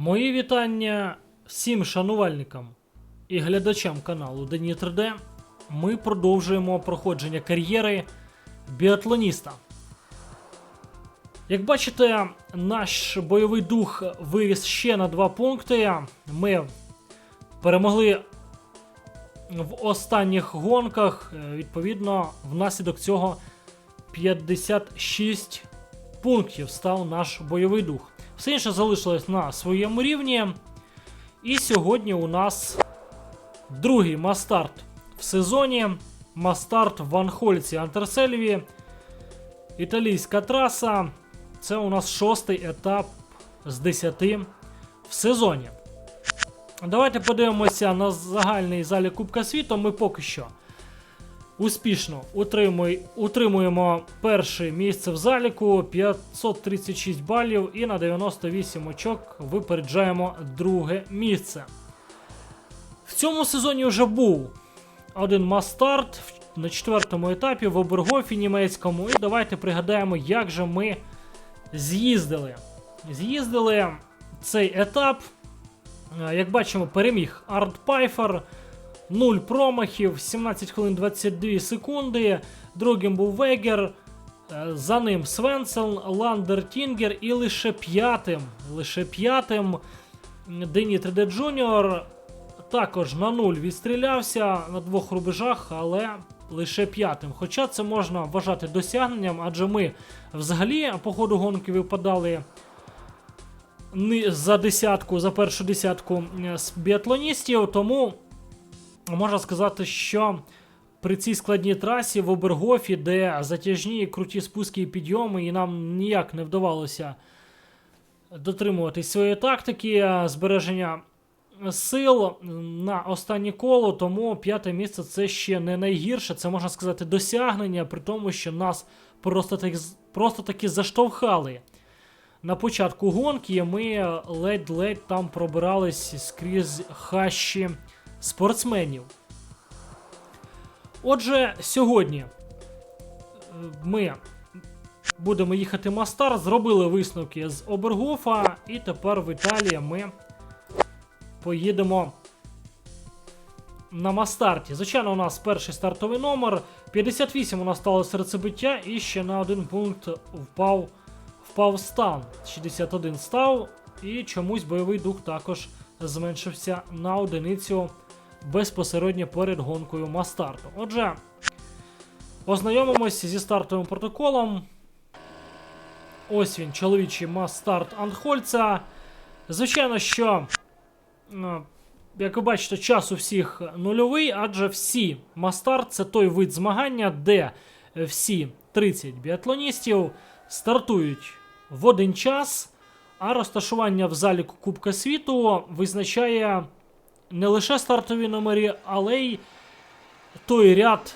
Мої вітання всім шанувальникам і глядачам каналу Дені 3D. Ми продовжуємо проходження кар'єри біатлоніста. Як бачите, наш бойовий дух виріс ще на два пункти. Ми перемогли в останніх гонках. Відповідно, внаслідок цього 56 пунктів став наш бойовий дух. Все інше залишилось на своєму рівні. І сьогодні у нас другий мастарт в сезоні. Мастарт в Анхольці Антерсельві. Італійська траса. Це у нас шостий етап з 10 в сезоні. Давайте подивимося на загальний залі Кубка світу. Ми поки що успішно утримуй- утримуємо перше місце в заліку 536 балів і на 98 очок випереджаємо друге місце. В цьому сезоні вже був один мастарт на четвертому етапі в Обергофі німецькому. І давайте пригадаємо, як же ми з'їздили. З'їздили цей етап. Е, Як бачимо, переміг Арт Пайфер. 0 промахів, 17 хвилин 22 секунди. Другим був Вегер. е, За ним Свенсел, Ландер Тінгер і лише п'ятим. Лише п'ятим Дені 3D Джуніор також на нуль відстрілявся на двох рубежах, але лише п'ятим. Хоча це можна вважати досягненням, адже ми взагалі по ходу гонки випадали за десятку, за першу десятку е, біатлоністів, тому можна сказати, що при цій складній трасі в Обергофі, де затяжні круті спуски і підйоми, і нам ніяк не вдавалося дотримуватись своєї тактики, збереження сил на останнє коло, тому п'яте місце це ще не найгірше, це можна сказати досягнення, при тому, що нас просто так, просто таки заштовхали. На початку гонки ми ледь-ледь там пробирались скрізь хащі спортсменів. Отже, сьогодні е, ми будемо їхати Мастар, зробили висновки з Обергофа, і тепер в Італії ми поїдемо на Мастарті. Звичайно, у нас перший стартовий номер. 58 у нас стало серцебиття, і ще на один пункт впав, впав стан. 61 став, і чомусь бойовий дух також зменшився на одиницю безпосередньо перед гонкою Мастарту. Отже, ознайомимось зі стартовим протоколом. Ось він, чоловічий мастарт Анхольца. Звичайно, що, як ви бачите, час у всіх нульовий, адже всі мастарт це той вид змагання, де всі 30 біатлоністів стартують в один час, а розташування в заліку Кубка світу визначає не лише стартові номери, але й той ряд,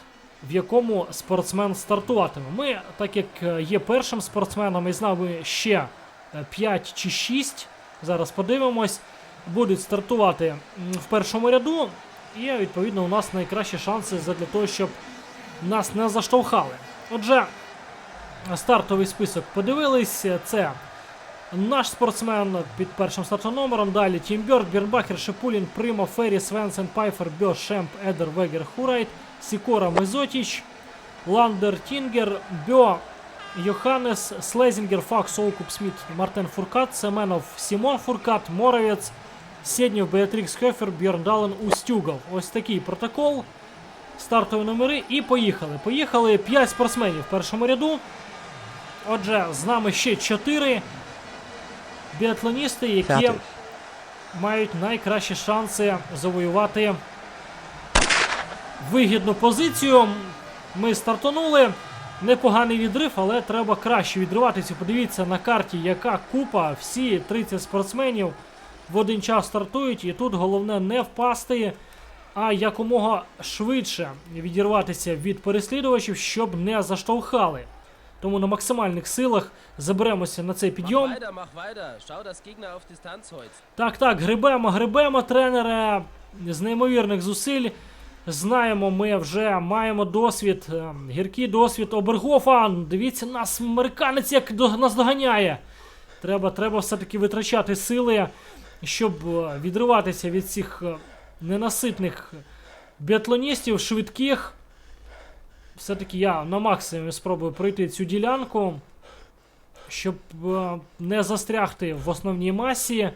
в якому спортсмен стартуватиме. Ми, так як е, є першим спортсменом, і з нами ще 5 чи 6, зараз подивимось, будуть стартувати в першому ряду. І відповідно у нас найкращі шанси для того, щоб нас не заштовхали. Отже, стартовий список подивились. Це наш спортсмен під першим стартовим номером. Далі Тім Бьорк, Бірнбахер, Шипулін, Прима, Феррі, Свенсен, Пайфер, Бьо, Шемп, Едер, Вегер, Хурайт, Сікора, Мезотіч, Ландер, Тінгер, Бьо, Йоханнес, Слезінгер, Фак, Соукуп, Сміт, Мартен Фуркат, Семенов, Сімон Фуркат, Моровець, Сєднєв, Беатрікс Хефер, Бjörndalen, Устюгов. Ось такий протокол. Стартові номери і поїхали. Поїхали 5 спортсменів в першому ряду. Отже, з нами ще 4 біатлоністи, які П'ятий. мають найкращі шанси завоювати вигідну позицію. Ми стартанули. Непоганий відрив, але треба краще відриватися. Подивіться на карті, яка купа. Всі 30 спортсменів в один час стартують, і тут головне не впасти, а якомога швидше відірватися від переслідувачів, щоб не заштовхали. Тому на максимальних силах заберемося на цей підйом. Так, так, грибемо, грибемо, тренере з неймовірних зусиль. Знаємо, ми вже маємо досвід, е, гіркий досвід Обергофа. Дивіться, нас американець як до, нас доганяє. Треба, треба все-таки витрачати сили щоб е, відриватися від цих е, ненаситних біатлоністів, швидких. Все-таки я на максимумі спробую пройти цю ділянку, щоб е, не застрягти в основній масі.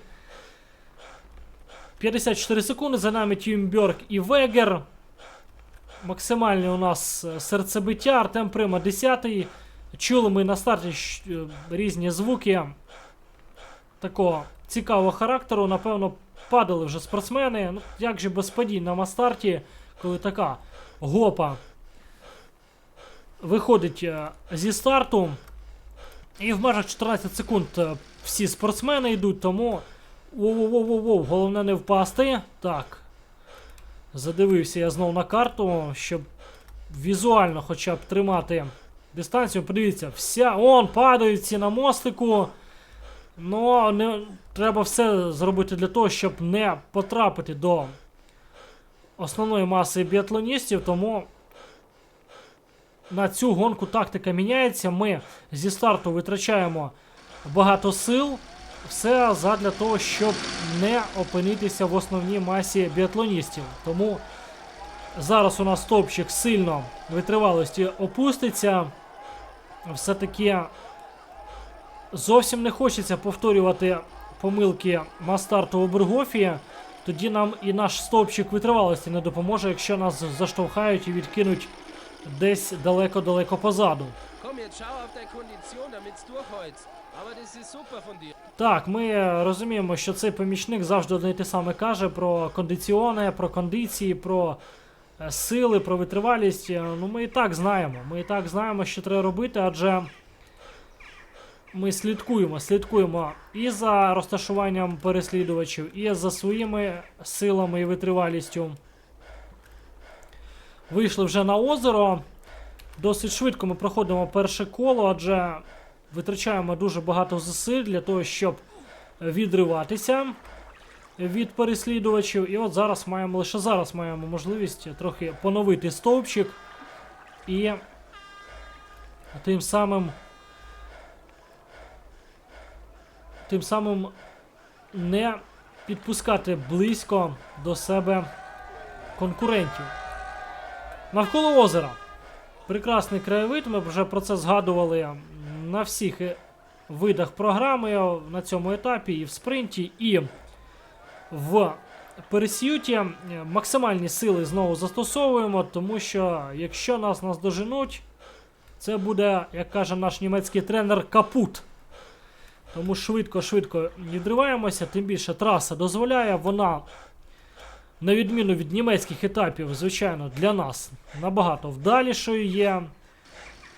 54 секунди. За нами Тюмберг і Вегер. Максимальне у нас е, серцебиття. Артем Прима 10 Чули ми на старті е, різні звуки такого цікавого характеру. Напевно, падали вже спортсмени. Ну, як же без падінь на мастарті, коли така гопа виходить е, зі старту. І в межах 14 секунд е, всі спортсмени йдуть, тому. Воу-воу-воу-воу, головне не впасти. Так. Задивився я знов на карту, щоб візуально хоча б тримати дистанцію. Подивіться, вся. Он падають всі на мостику. Ну, не, треба все зробити для того, щоб не потрапити до основної маси біатлоністів, тому на цю гонку тактика міняється. Ми зі старту витрачаємо багато сил. Все задля того, щоб не опинитися в основній масі біатлоністів. Тому зараз у нас топчик сильно витривалості опуститься. Все-таки зовсім не хочеться повторювати помилки Мастарту у Бергофі. Тоді нам і наш стовпчик витривалості не допоможе, якщо нас заштовхають і відкинуть десь далеко-далеко позаду. Так, ми розуміємо, що цей помічник завжди одне й те саме каже про кондиціони, про кондиції, про е, сили, про витривалість. Е, Ну, ми і так знаємо. Ми і так знаємо, що треба робити, адже ми слідкуємо, слідкуємо і за розташуванням переслідувачів, і за своїми силами і витривалістю. Вийшли вже на озеро. Досить швидко ми проходимо перше коло, адже витрачаємо дуже багато зусиль для того, щоб відриватися від переслідувачів. І от зараз маємо лише зараз маємо можливість трохи поновити стовпчик і тим самим тим самим не підпускати близько до себе конкурентів. Навколо озера. Прекрасний краєвид, ми вже про це згадували на всіх видах програми на цьому етапі, і в спринті, і в пересюті. Максимальні сили знову застосовуємо, тому що якщо нас наздоженуть, це буде, як каже наш німецький тренер, капут. Тому швидко-швидко відриваємося, тим більше траса дозволяє, вона на відміну від німецьких етапів, звичайно, для нас набагато вдалішою є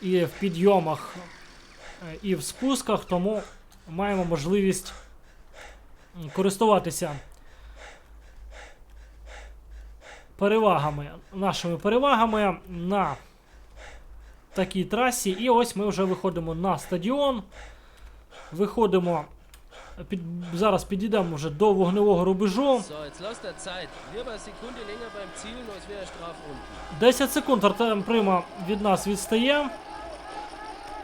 і в підйомах, е, і в спусках, тому маємо можливість користуватися перевагами, нашими перевагами на такій трасі. І ось ми вже виходимо на стадіон. Виходимо. Під, зараз підійдемо вже до вогневого рубежу. So, jetzt lasst der Zeit. Lieber eine Sekunde länger beim Zielen, als wäre Straf unten. 10 секунд Артем Прима від нас відстає.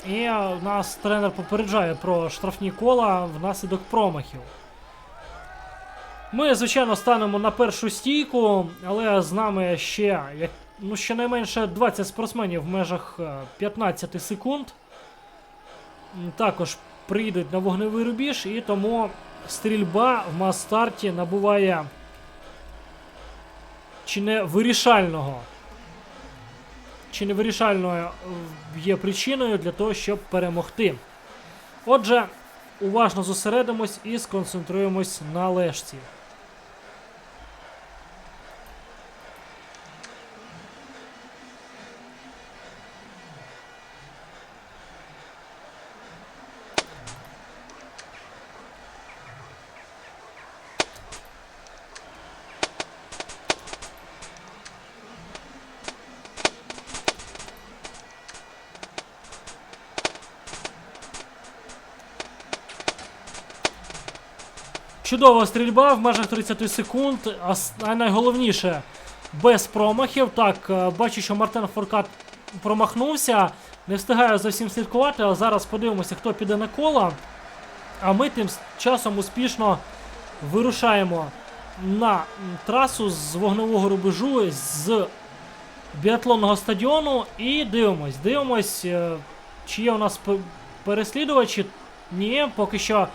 І е, нас тренер попереджає про штрафні кола внаслідок промахів. Ми, звичайно, станемо на першу стійку, але з нами ще ну, щонайменше 20 спортсменів в межах е, 15 секунд. Також прийдуть на вогневий рубіж, і тому стрільба в мас-старті набуває чи не вирішального чи не вирішальною е, є причиною для того, щоб перемогти. Отже, уважно зосередимось і сконцентруємось на лежці. Чудова стрільба в межах 30 секунд, а найголовніше без промахів. Так, е, бачу, що Мартен Форкат промахнувся. Не встигаю за всім слідкувати, але зараз подивимося, хто піде на коло. А ми тим часом успішно вирушаємо на трасу з вогневого рубежу з біатлонного стадіону і дивимось. Дивимось, е, чи є у нас переслідувачі. Ні, поки що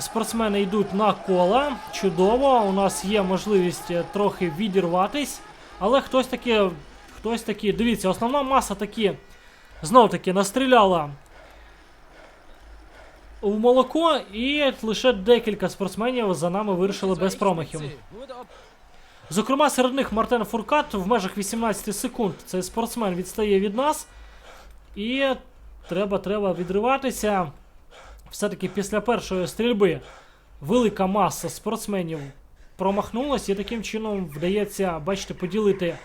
спортсмени йдуть на кола. Чудово, у нас є можливість е, трохи відірватись. Але хтось таки, хтось таки, дивіться, основна маса таки знов таки настріляла у молоко, і лише декілька спортсменів за нами вирішили без промахів. Зокрема, серед них Мартен Фуркат в межах 18 секунд. Цей спортсмен відстає від нас. І треба, треба відриватися. Все-таки після першої стрільби велика маса спортсменів промахнулась, і таким чином вдається, бачите, поділити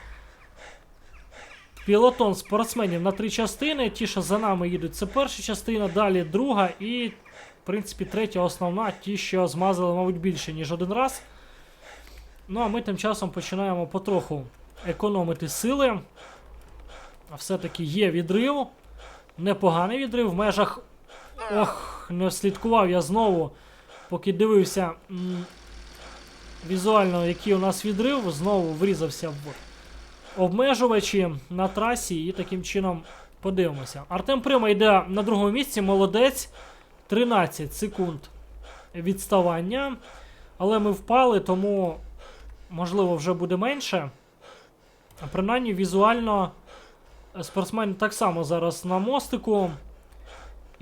пілотон спортсменів на три частини. Ті, що за нами їдуть, це перша частина, далі друга, і, в принципі, третя основна, ті, що змазали, мабуть, більше, ніж один раз. Ну, а ми тим часом починаємо потроху економити сили. А Все-таки є відрив. Непоганий відрив в межах. Ох, не слідкував я знову, поки дивився м, візуально, який у нас відрив, знову врізався в обмежувачі на трасі і таким чином подивимося. Артем Прима йде на другому місці, молодець. 13 секунд відставання. Але ми впали, тому можливо вже буде менше. Принаймні візуально спортсмени так само зараз на мостику.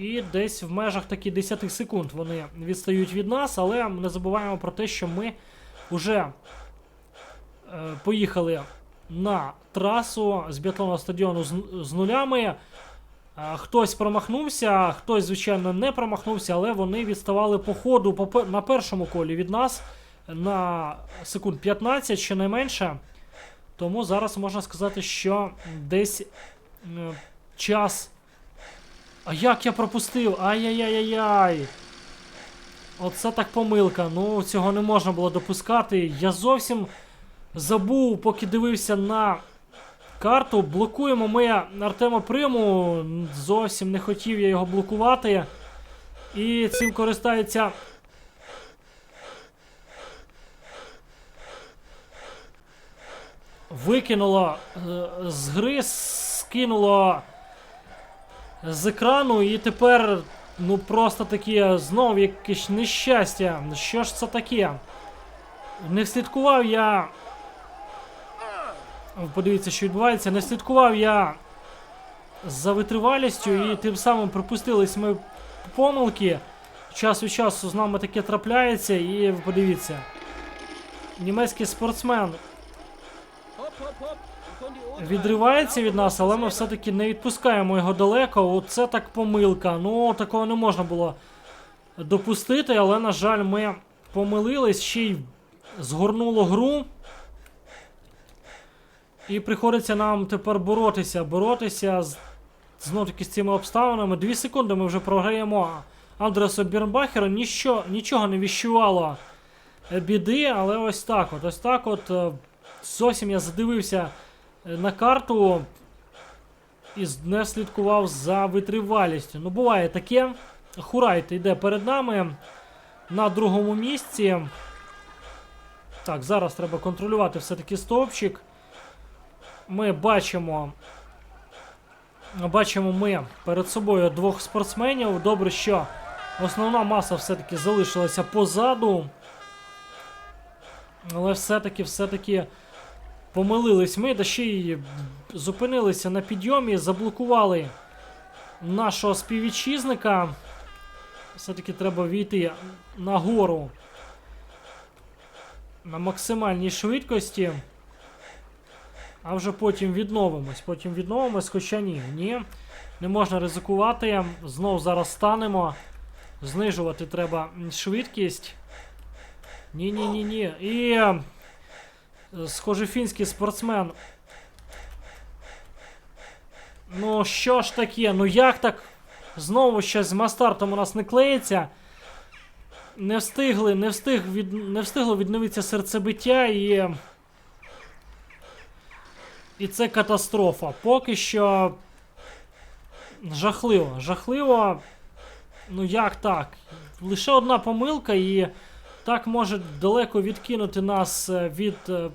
І десь в межах таки 10 секунд вони відстають від нас, але не забуваємо про те, що ми вже е, поїхали на трасу з біатлонного стадіону з, нулями. Е, Хтось промахнувся, хтось, звичайно, не промахнувся, але вони відставали по ходу на першому колі від нас на секунд 15, щонайменше. Тому зараз можна сказати, що десь е, час. А як я пропустив? Ай-яй-яй-яй. Оце так помилка. Ну, цього не можна було допускати. Я зовсім забув, поки дивився на карту. Блокуємо ми Артема Приму. Зовсім не хотів я його блокувати. І цим користається викинуло е, з гри, скинуло з екрану, і тепер, ну просто таке знов якесь нещастя. Що ж це таке? Не слідкував я. Подивіться, що відбувається. Не слідкував я за витривалістю і тим самим пропустились ми помилки. Час від часу з нами таке трапляється, і подивіться. Німецький спортсмен Відривається від нас, але ми все-таки не відпускаємо його далеко. Оце так помилка. Ну, такого не можна було допустити, але, на жаль, ми помилились, ще й згорнуло гру. І приходиться нам тепер боротися. Боротися з знов таки з цими обставинами. Дві секунди ми вже програємо Андресу Бірнбахеру. Ніщо, нічого не віщувало біди, але ось так от. Ось так от. е, Зовсім я задивився на карту і не слідкував за витривалістю. Ну, буває таке. Хурайт йде перед нами на другому місці. Так, зараз треба контролювати все-таки стовпчик. Ми бачимо. Бачимо ми перед собою двох спортсменів. Добре, що основна маса все-таки залишилася позаду. Але все-таки, все-таки помилились ми, да ще й зупинилися на підйомі, заблокували нашого співвітчизника. Все-таки треба війти нагору на максимальній швидкості. А вже потім відновимось. Потім відновимось, хоча ні. Ні. Не можна ризикувати. Знов зараз станемо. Знижувати треба швидкість. Ні, ні, ні, ні. І. е, Схоже, фінський спортсмен. Ну, що ж таке? Ну як так? Знову щось з мастартом у нас не клеїться. Не встигли, не встиг від, не встигло відновитися серцебиття і. І це катастрофа. Поки що. Жахливо. Жахливо. Ну як так? Лише одна помилка і так може далеко відкинути нас е, від, е,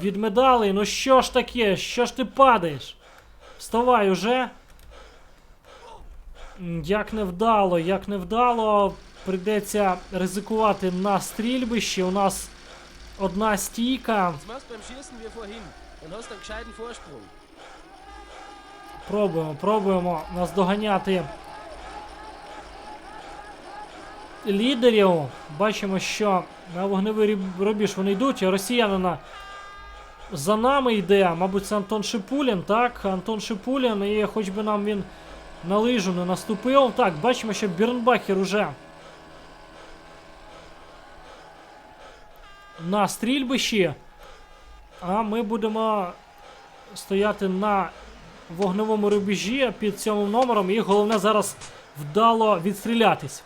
від медалей. Ну що ж таке? Що ж ти падаєш? Вставай уже. Як невдало, як невдало. Прийдеться ризикувати на стрільбищі. У нас одна стійка. Das machst beim Schießen лідерів. Бачимо, що на вогневий рубіж вони йдуть, росіянина за нами йде. Мабуть, це Антон Шипулін, так? Антон Шипулін, і хоч би нам він на лижу не наступив. Так, бачимо, що Бірнбахер уже на стрільбищі. А ми будемо стояти на вогневому рубежі під сьомим номером. І головне зараз вдало відстрілятись.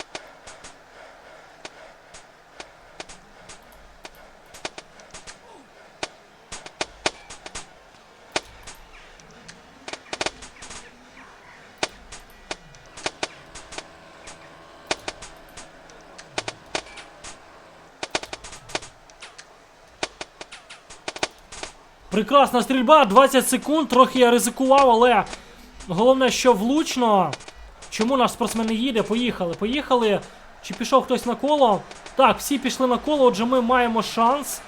Прекрасна стрільба, 20 секунд, трохи я ризикував, але головне, що влучно. Чому наш спортсмен не їде? Поїхали, поїхали. Чи пішов хтось на коло? Так, всі пішли на коло, отже, ми маємо шанс.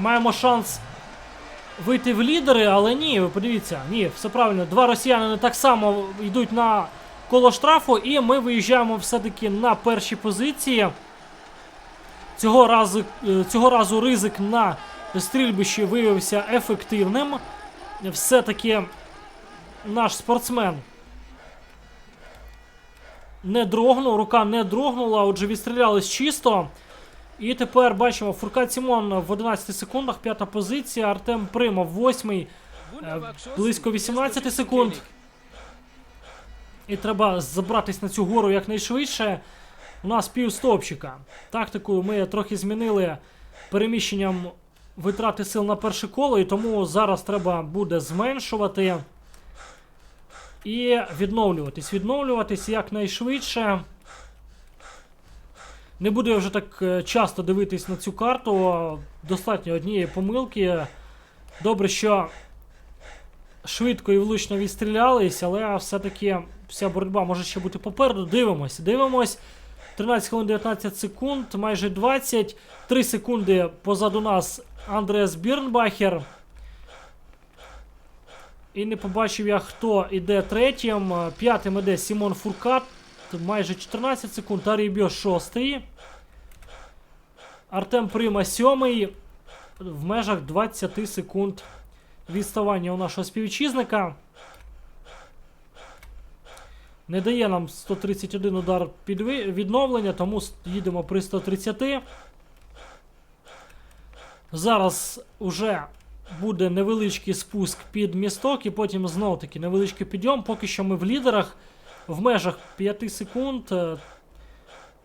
Маємо шанс вийти в лідери, але ні, ви подивіться, ні, все правильно. Два росіяни так само йдуть на коло штрафу, і ми виїжджаємо все-таки на перші позиції. Цього разу, е, цього разу ризик на стрільбищі виявився ефективним. Все-таки наш спортсмен не дрогнув, рука не дрогнула, отже, відстрілялись чисто. І тепер бачимо Фуркат Сімон в 11 секундах, п'ята позиція, Артем Примов, восьмий, близько 18 секунд. І треба забратись на цю гору якнайшвидше. У нас півстопчика. Тактику ми трохи змінили переміщенням витрати сил на перше коло, і тому зараз треба буде зменшувати і відновлюватись. Відновлюватись якнайшвидше. Не буду я вже так е, часто дивитись на цю карту. Достатньо однієї помилки. Добре, що швидко і влучно відстрілялись, але все-таки вся боротьба може ще бути попереду. Дивимось, дивимось. 13 хвилин 19 секунд, майже 20. 3 секунди позаду нас Андреас Бірнбахер. І не побачив я, хто іде третім. Е, П'ятим іде Сімон Фуркат. Майже 14 секунд. Арій Бьо шостий. Артем Прима сьомий. В межах 20 секунд відставання у нашого співвітчизника. Не дає нам 131 удар підви- відновлення, тому їдемо при 130. Зараз уже буде невеличкий спуск під місток і потім знов таки невеличкий підйом. Поки що ми в лідерах в межах 5 секунд. е,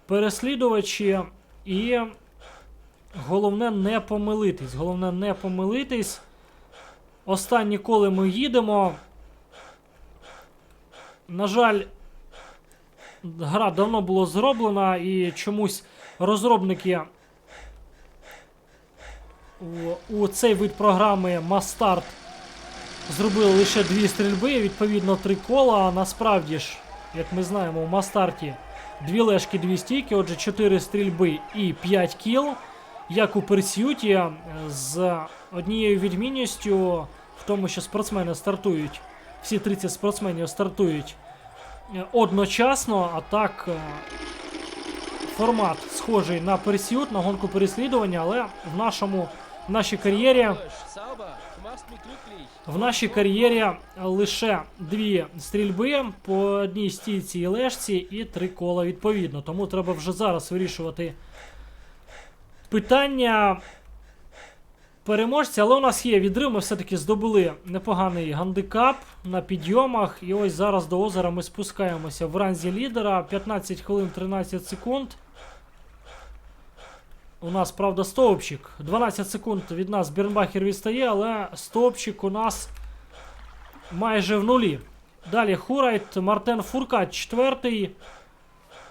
Переслідувачі і головне не помилитись. Головне не помилитись. Останні коли ми їдемо. На жаль, гра давно була зроблена і чомусь розробники у, цей вид програми Mastart зробили лише дві стрільби, відповідно три кола. А насправді ж, як ми знаємо, у Мастарті дві лежки, дві стійки, отже, чотири стрільби і 5 кіл. Як у Персюті, е, з однією відмінністю в тому, що спортсмени стартують, всі 30 спортсменів стартують е, одночасно, а так е, формат схожий на Персют, на гонку переслідування, але в нашому в нашій кар'єрі в нашій кар'єрі лише дві стрільби по одній стійці і лежці, і три кола відповідно. Тому треба вже зараз вирішувати питання переможця. Але у нас є відрив, ми все-таки здобули непоганий гандикап на підйомах. І ось зараз до озера ми спускаємося в ранзі лідера. 15 хвилин 13 секунд. У нас, правда, стовпчик. 12 секунд від нас Бернбахер відстає, але стовпчик у нас майже в нулі. Далі Хурайт, Мартен Фуркат, четвертий.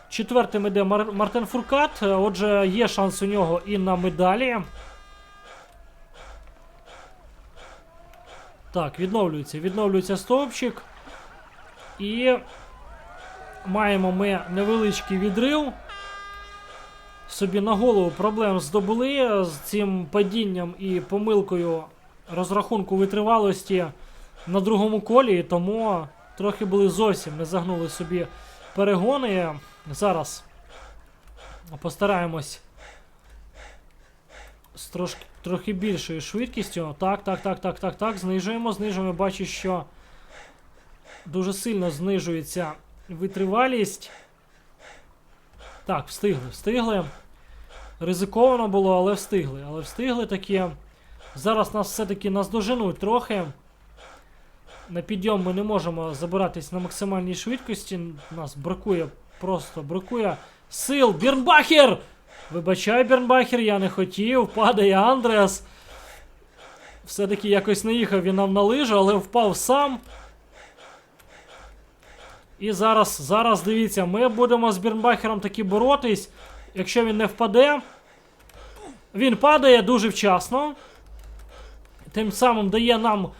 Четвертим іде Мар- Мартен Фуркат. Отже, є шанс у нього і на медалі. Так, відновлюється. Відновлюється стовпчик. І маємо ми невеличкий відрив. Собі на голову проблем здобули з цим падінням і помилкою розрахунку витривалості на другому колі, тому трохи були зовсім не загнули собі перегони. Зараз постараємось з трошки, трохи більшою швидкістю. Так, так, так, так, так, так. Знижуємо, знижуємо. Бачу, що дуже сильно знижується витривалість. Так, встигли, встигли. Ризиковано було, але встигли. Але встигли такі. Зараз нас все-таки наздоженуть трохи. На підйом ми не можемо забиратись на максимальній швидкості. Нас бракує, просто бракує сил. Бірнбахер! Вибачай, Бірнбахер, я не хотів. Падає Андреас. Все-таки якось не їхав він нам на лижу, але впав сам. І зараз, зараз дивіться, ми будемо з Бірнбахером таки боротись. Якщо він не впаде, він падає дуже вчасно. Тим самим дає нам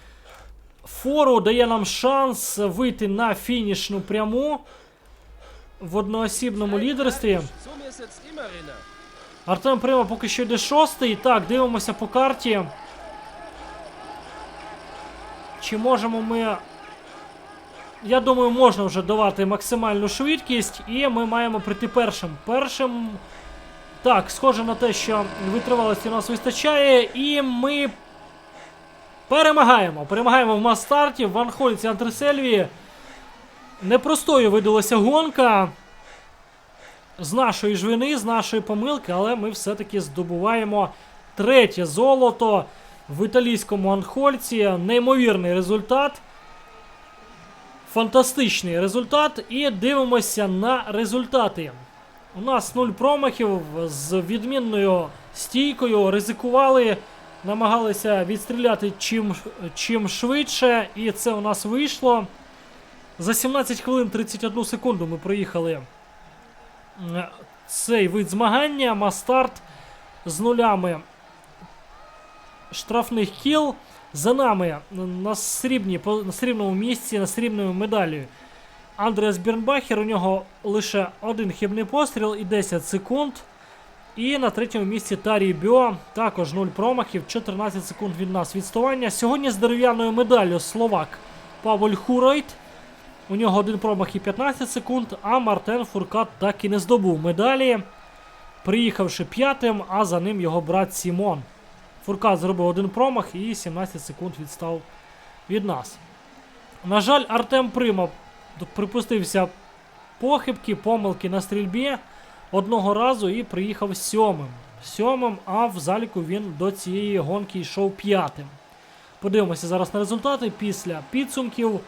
фору, дає нам шанс вийти на фінішну пряму в одноосібному лідерстві. Артем Прима поки що йде шостий. Так, дивимося по карті. Чи можемо ми. Я думаю, можна вже давати максимальну швидкість, і ми маємо прийти першим. Першим. Так, схоже на те, що витривалості у нас вистачає, і ми перемагаємо. Перемагаємо в мас-старті в Ванхольці Антресельві. Непростою видалася гонка з нашої ж вини, з нашої помилки, але ми все-таки здобуваємо третє золото в італійському анхольці. Неймовірний результат. Фантастичний результат. І дивимося на результати. У нас нуль промахів з відмінною стійкою. Ризикували, намагалися відстріляти чим, чим швидше, і це у нас вийшло. За 17 хвилин 31 секунду ми проїхали цей вид змагання. Мастарт з нулями штрафних кіл. За нами на, срібні, на срібному місці, на срібною медаллю. Андреас Бірнбахер, у нього лише один хибний постріл і 10 секунд. І на третьому місці Тарій Бьо, також 0 промахів, 14 секунд від нас відставання. Сьогодні з дерев'яною медаллю Словак Павель Хурайт. У нього один промах і 15 секунд, а Мартен Фуркат так і не здобув медалі, приїхавши п'ятим, а за ним його брат Сімон. Фуркат зробив один промах і 17 секунд відстав від нас. На жаль, Артем Прима припустився похибки, помилки на стрільбі одного разу і приїхав сьомим. Сьомим, а в заліку він до цієї гонки йшов п'ятим. Подивимося зараз на результати після підсумків.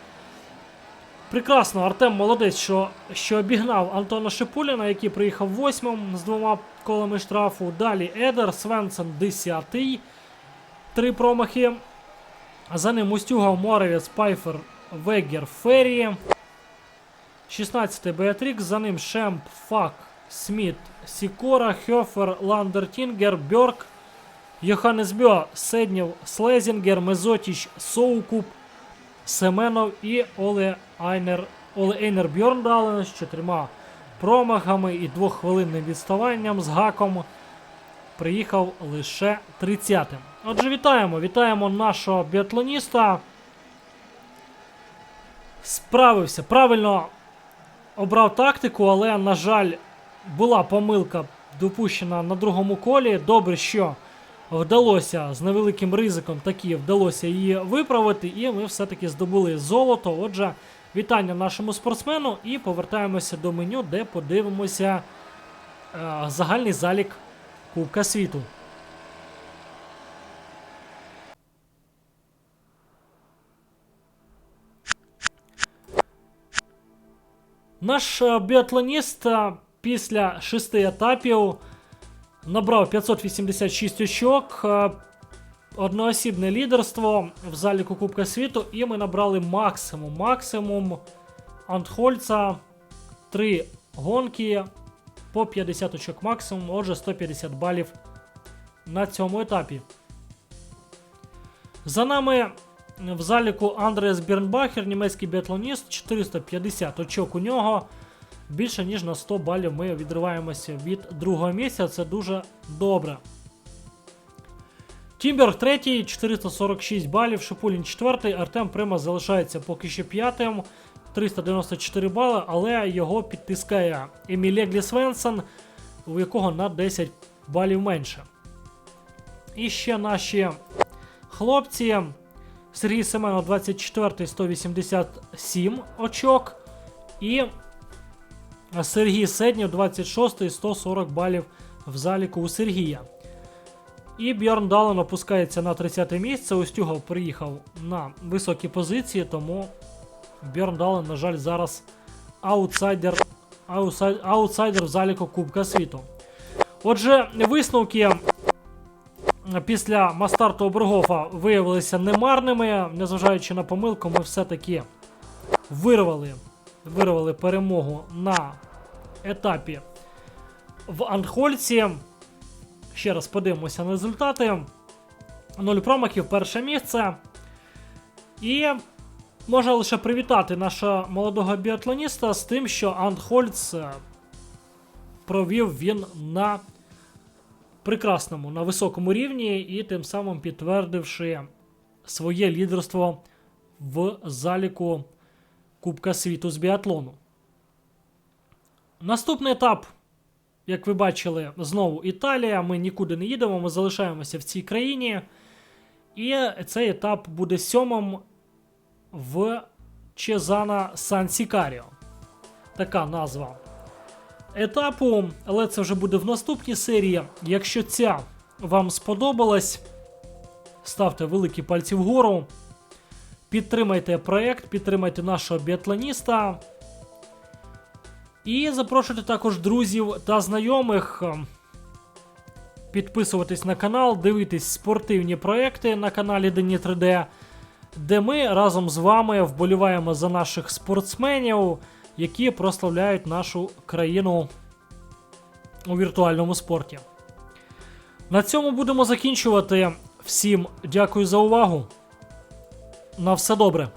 Прекрасно, Артем молодець, що, що обігнав Антона Шипуліна, який приїхав восьмим з двома колами штрафу. Далі Едер, Свенсен десятий. Три промахи. За ним Устюгов, Моровець, Пайфер, Вегер, Феррі. 16-й Беатрікс, за ним Шемп, Фак, Сміт, Сікора, Хьофер, Ландер Тінгер, Бьорк, Йоханнес Бьо, Седнєв, Слезінгер, Мезотіч, Соукуп, Семенов і Оле Айнер, Оле Ейнер Бьорндален з чотирма промахами і двоххвилинним відставанням з гаком приїхав лише 30-м. Отже, вітаємо, вітаємо нашого біатлоніста. Справився, правильно обрав тактику, але, на жаль, була помилка допущена на другому колі. Добре, що вдалося з невеликим ризиком таки вдалося її виправити, і ми все-таки здобули золото. Отже, вітання нашому спортсмену і повертаємося до меню, де подивимося е, загальний залік Кубка світу. Наш е, біатлоніст е, після шести етапів набрав 586 очок, е, одноосібне лідерство в заліку Кубка світу, і ми набрали максимум. Максимум Антхольца 3 гонки по 50 очок максимум, отже 150 балів на цьому етапі. За нами в заліку Андреас Бірнбахер, німецький біатлоніст, 450 очок у нього. Більше ніж на 100 балів ми відриваємося від другого місця. Це дуже добре. Тімберг третій, 446 балів, Шипулін четвертий, Артем Прима залишається поки що п'ятим, 394 бали, але його підтискає Емілеглі Свенсен, у якого на 10 балів менше. І ще наші хлопці. Сергій Семенов 24 187 очок. І Сергій Седнєв 26 140 балів в заліку у Сергія. І Бjorn Дален опускається на 30 те місце. Устюгов приїхав на високі позиції, тому Бjorn Дален, на жаль, зараз аутсайдер, аутсайдер в заліку Кубка світу. Отже, висновки після Мастарту Обергофа виявилися немарними. Незважаючи на помилку, ми все-таки вирвали, вирвали перемогу на етапі в Анхольці. Ще раз подивимося на результати. Нуль промахів, перше місце. І можна лише привітати нашого молодого біатлоніста з тим, що Антхольц е, провів він на прекрасному, на високому рівні, і тим самим підтвердивши своє лідерство в заліку Кубка світу з біатлону. Наступний етап, як ви бачили, знову Італія. Ми нікуди не їдемо, ми залишаємося в цій країні. І цей етап буде сьомим в Чезана Сан Сікаріо. Така назва етапу, але це вже буде в наступній серії. Якщо ця вам сподобалась, ставте великі пальці вгору. Підтримайте проект, підтримайте нашого біатлоніста. І запрошуйте також друзів та знайомих. е, Підписуватись на канал, дивитись спортивні проекти на каналі Дені 3D, де ми разом з вами вболіваємо за наших спортсменів, які прославляють нашу країну у віртуальному спорті. На цьому будемо закінчувати. Всім дякую за увагу. На все добре.